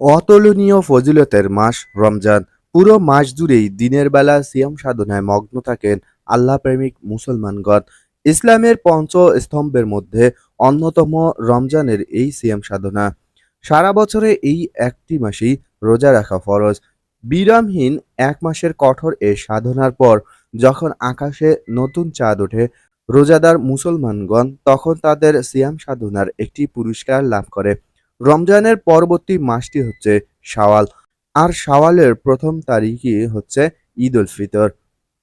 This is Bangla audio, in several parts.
অতুলনীয় ফজিলতের মাস রমজান। পুরো মাস জুড়েই দিনের বেলা সিয়াম সাধনায় মগ্ন থাকেন আল্লাহ প্রেমিক মুসলমানগণ। ইসলামের পঞ্চ স্তম্ভের মধ্যে অন্যতম রমজানের এই সিয়াম সাধনা। সারা বছরে এই একটি মাসেই রোজা রাখা ফরজ। বিরামহীন এক মাসের কঠোর এ সাধনার পর যখন আকাশে নতুন চাঁদ ওঠে, রোজাদার মুসলমানগণ তখন তাদের সিয়াম সাধনার একটি পুরস্কার লাভ করে। রমজানের পরবর্তী মাসটি হচ্ছে শাওয়াল। আর শাওয়ালের প্রথম তারিখই হচ্ছে ঈদ উল ফিতর।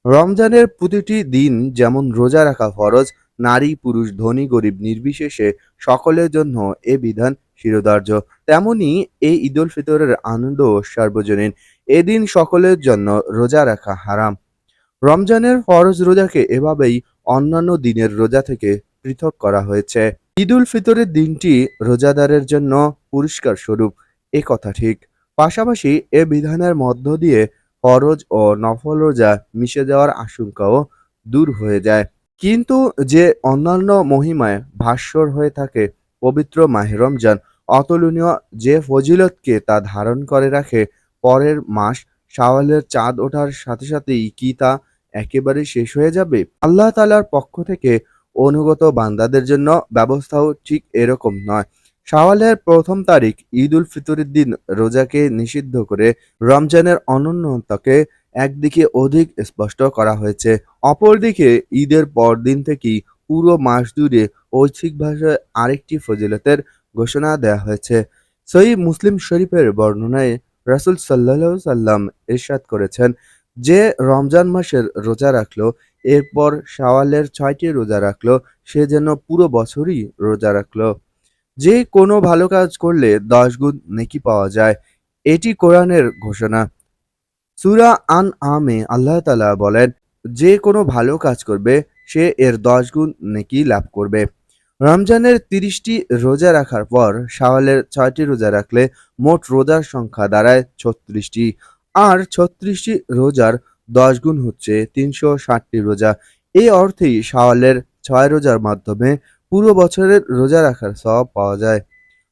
রমজানের প্রতিটি দিন যেমন রোজা রাখা ফরজ, নারী, পুরুষ, ধনী, গরিব, নির্বিশেষে সকলের জন্য এ বিধান শিরোধার্য। তেমনি এই ঈদ উল ফিতরের আনন্দ সার্বজনীন, এদিন সকলের জন্য রোজা রাখা হারাম। রমজানের ফরজ রোজাকে এভাবেই অন্যান্য দিনের রোজা থেকে পৃথক করা হয়েছে। ঈদ উল ফিতরের দিনটি রোজাদারের জন্য পুরস্কার স্বরূপ। এ কথা ঠিক। পাশাপাশি এ বিধানের মধ্য দিয়ে ফরজ ও নফল রোজা মিশে যাওয়ার আশঙ্কাও দূর হয়ে যায়। কিন্তু যে অন্যান্য মহিমায় ভাস্বর হয়ে থাকে পবিত্র মাহে রমজান, অতুলনীয় যে ফজিলতকে তা ধারণ করে রাখে, পরের মাস শাওয়ালের চাঁদ ওঠার সাথে সাথেই কি তা একেবারে শেষ হয়ে যাবে? আল্লাহ তাআলার পক্ষ থেকে অনুগত বান্দাদের জন্য ব্যবস্থাও ঠিক এরকম নয়। শাওয়ালের প্রথম তারিখ ঈদ উল ফিতরের দিন, রোজাকে নিষিদ্ধ করে রমজানের অনন্যতাকে একদিকে অধিক স্পষ্ট করা হয়েছে। অপরদিকে ঈদের পরদিন থেকেই পুরো মাস জুড়ে ঐচ্ছিক ভাষায় আরেকটি ফজিলতের ঘোষণা দেওয়া হয়েছে। সহি মুসলিম শরীফের বর্ণনায় রাসূল সাল্লাল্লাহু সাল্লাম ইরশাদ করেছেন যে রমজান মাসের রোজা রাখল এরপর শাওয়ালের ছয়টি রোজা রাখল, সে যেন পুরো বছরই রোজা রাখল। যে কোনো ভালো কাজ করলে দশ গুণ নেকি পাওয়া যায়, এটি কোরআনের ঘোষণা। সুরা আন আমে আল্লাহ তালা বলেন, যে কোনো ভালো কাজ করবে, সে এর দশ গুণ নেকি লাভ করবে। রমজানের তিরিশটি রোজা রাখার পর শাওয়ালের ছয়টি রোজা রাখলে মোট রোজার সংখ্যা দাঁড়ায় ছত্রিশটি। আর ছত্রিশটি রোজার দশ গুণ হচ্ছে তিনশো ষাটটি রোজা। এই অর্থেই শাওয়ালের ছয় রোজার মাধ্যমে পুরো বছরের রোজা রাখার সব পাওয়া যায়।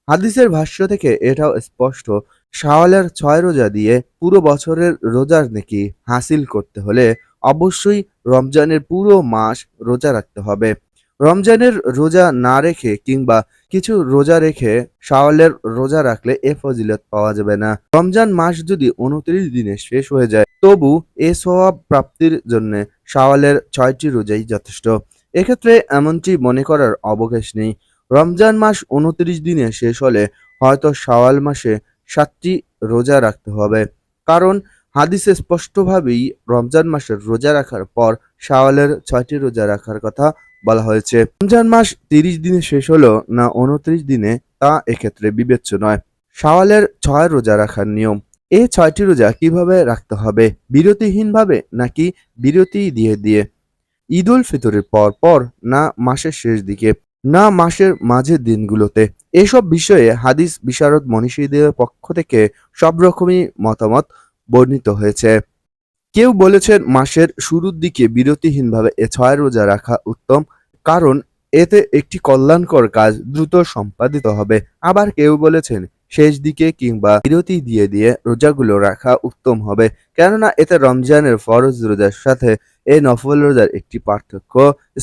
হাদিসের ভাষ্য থেকে এটাও স্পষ্ট, শাওয়ালের ছয় রোজা দিয়ে পুরো বছরের রোজার নেকি হাসিল করতে হলে অবশ্যই রমজানের পুরো মাস রোজা রাখতে হবে। রমজানের রোজা না রেখে কিংবা কিছু রোজা রেখে শাওয়ালের রোজা রাখলে এ ফজিলত পাওয়া যাবে না। রমজান মাস যদি উনত্রিশ দিনে শেষ হয়ে যায় তবু এ সওয়াব প্রাপ্তির জন্য শাওয়ালের ছয়টি রোজাই যথেষ্ট। এক্ষেত্রে এমনটি মনে করার অবকাশ নেই। রমজান মাস উনত্রিশ দিনে শেষ হলে হয়তো শাওয়াল মাসে সাতটি রোজা রাখতে হবে। কারণ হাদিসে স্পষ্টভাবেই রমজান মাসের রোজা রাখার পর শাওয়ালের ছয়টি রোজা রাখার কথা বলা হয়েছে। রমজান মাস তিরিশ দিনে শেষ হলো না উনত্রিশ দিনে তা এক্ষেত্রে বিবেচ্য নয়। শাওয়ালের ছয় রোজা রাখার নিয়ম এই ছয়টি রোজা কীভাবে রাখতে হবে? বিরতিহীনভাবে নাকি বিরতি দিয়ে দিয়ে? ঈদ উল ফিতরের পর পর না মাসের শেষ দিকে, না মাসের মাঝের দিনগুলোতে? এসব বিষয়ে হাদিস বিশারদ মনীষীদের পক্ষ থেকে সব রকমই মতামত বর্ণিত হয়েছে। কেউ বলেছেন মাসের শুরুর দিকে বিরতিহীনভাবে এ ছয় রোজা রাখা উত্তম, কারণ এতে একটি কল্যাণকর কাজ দ্রুত সম্পাদিত হবে। আবার কেউ বলেছেন শেষ দিকে কিংবা বিরতি দিয়ে দিয়ে রোজাগুলো রাখা উত্তম হবে। কেননা এতে রমজানের ফরজ রোজার সাথে এই নফল রোজার একটি পার্থক্য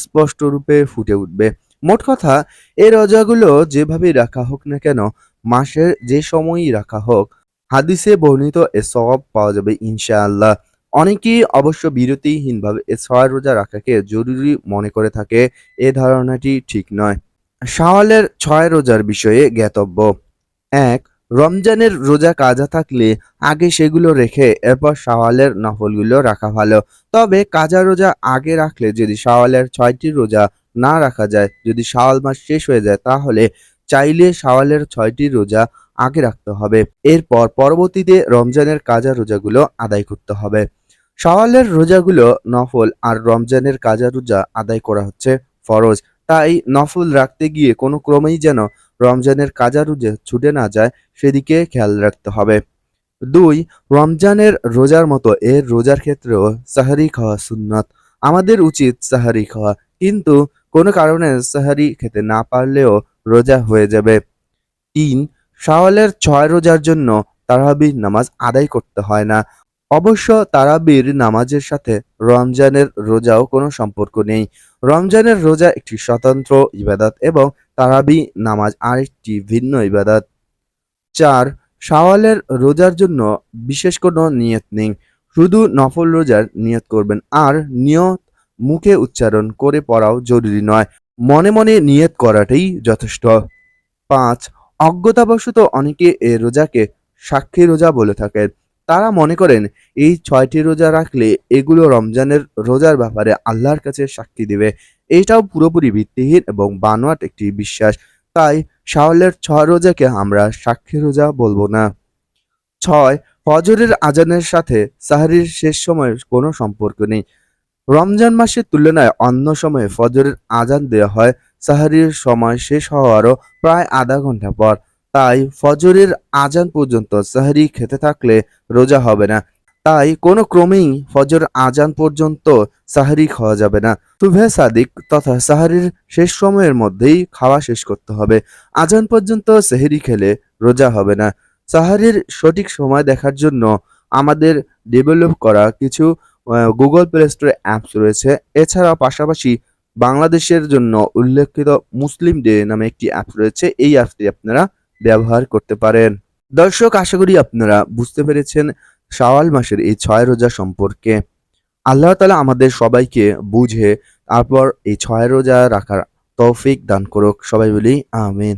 স্পষ্ট রূপে ফুটে উঠবে। মোট কথা এই রোজাগুলো যেভাবে রাখা হোক না কেন, মাসের যে সময়ই রাখা হোক, হাদিসে বর্ণিত এ সব পাওয়া যাবে ইনশাআল্লাহ। অনেকেই অবশ্য বিরতিহীনভাবে এ ছয় রোজা রাখাকে জরুরি মনে করে থাকে, এ ধারণাটি ঠিক নয়। শাওয়ালের ছয় রোজার বিষয়ে জ্ঞাতব্য। এক, রমজানের রোজা কাজা থাকলে আগে সেগুলো রেখে এরপর শাওয়ালের নফলগুলো রাখা ভালো। তবে কাজা রোজা আগে রাখলে যদি শাওয়ালের ছয়টি রোজা না রাখা যায়, যদি শাওয়াল মাস শেষ হয়ে যায়, তাহলে চাইলে শাওয়ালের ছয়টি রোজা আগে রাখতে হবে। এরপর পরবর্তীতে রমজানের কাজা রোজাগুলো আদায় করতে হবে। শাওয়ালের রোজাগুলো নফল আর রমজানের কাজা রোজা আদায় করা হচ্ছে ফরজ। তাই নফল রাখতে গিয়ে কোনো ক্রমেই যেন রমজানের কাজা রোজা ছুটে না যায়, সেদিকে খেয়াল রাখতে হবে। দুই, রমজানের রোজার মতো এর রোজার ক্ষেত্রেও সাহারি খাওয়া সুন্নত। আমাদের উচিত সাহারি খাওয়া, কিন্তু কোনো কারণে সাহারি খেতে না পারলেও রোজা হয়ে যাবে। তিন, শাওয়ালের ছয় রোজার জন্য তারাবির নামাজ আদায় করতে হয় না। অবশ্য তারাবির নামাজের সাথে রমজানের রোজাও কোনো সম্পর্ক নেই। রমজানের রোজা একটি স্বতন্ত্র ইবাদত এবং তারাবি নামাজ আরেকটি ভিন্ন ইবাদত। চার, শাওয়ালের রোজার জন্য বিশেষ কোনো নিয়ত নেই। শুধু নফল রোজার নিয়ত করবেন। আর নিয়ত মুখে উচ্চারণ করে পড়াও জরুরি নয়। মনে মনে নিয়ত করাটাই যথেষ্ট। পাঁচ, অজ্ঞতাবশত অনেকে এ রোজাকে সাক্ষী রোজা বলে থাকেন। তারা মনে করেন, এই ছয়টি রোজা রাখলে এগুলো রমজানের রোজার ব্যাপারে আল্লাহর কাছে সাক্ষী দিবে। এটাও পুরোপুরি ভিত্তিহীন এবং বানোয়াট একটি বিশ্বাস। তাই শাওয়ালের ছয় রোজাকে আমরা সাক্ষী রোজা বলব না। ছয়, ফজরের আজানের সাথে সাহরির শেষ সময়ের কোনো সম্পর্ক নেই। রমজান মাসের তুলনায় অন্য সময়ে ফজরের আজান দেওয়া হয়। সাহরির সময় শেষ হওয়ারও প্রায় আধা ঘণ্টা পর। তাই ফজরের আজান পর্যন্ত সাহরি খেতে থাকলে রোজা হবে না। তাই কোনো ক্রমেই ফজর আজান পর্যন্ত সাহারি খাওয়া যাবে না। সুভে সাদিক তথা সাহারির শেষ সময়ের মধ্যেই খাওয়া শেষ করতে হবে। আজান পর্যন্ত সেহরি খেলে রোজা হবে না। সাহারির সঠিক সময় দেখার জন্য আমাদের ডেভেলপ করা কিছু গুগল প্লে স্টোরে অ্যাপস রয়েছে। এছাড়া পাশাপাশি বাংলাদেশের জন্য উল্লেখিত মুসলিম ডে নামে একটি অ্যাপস রয়েছে। এই অ্যাপসটি আপনারা ব্যবহার করতে পারেন। দর্শক, আশা করি আপনারা বুঝতে পেরেছেন শাওয়াল মাসের এই ছয় রোজা সম্পর্কে আল্লাহ তালা আমাদের সবাইকে বুঝে তারপর এই ছয় রোজা রাখার তৌফিক দান করুক। সবাই বলি, আমিন।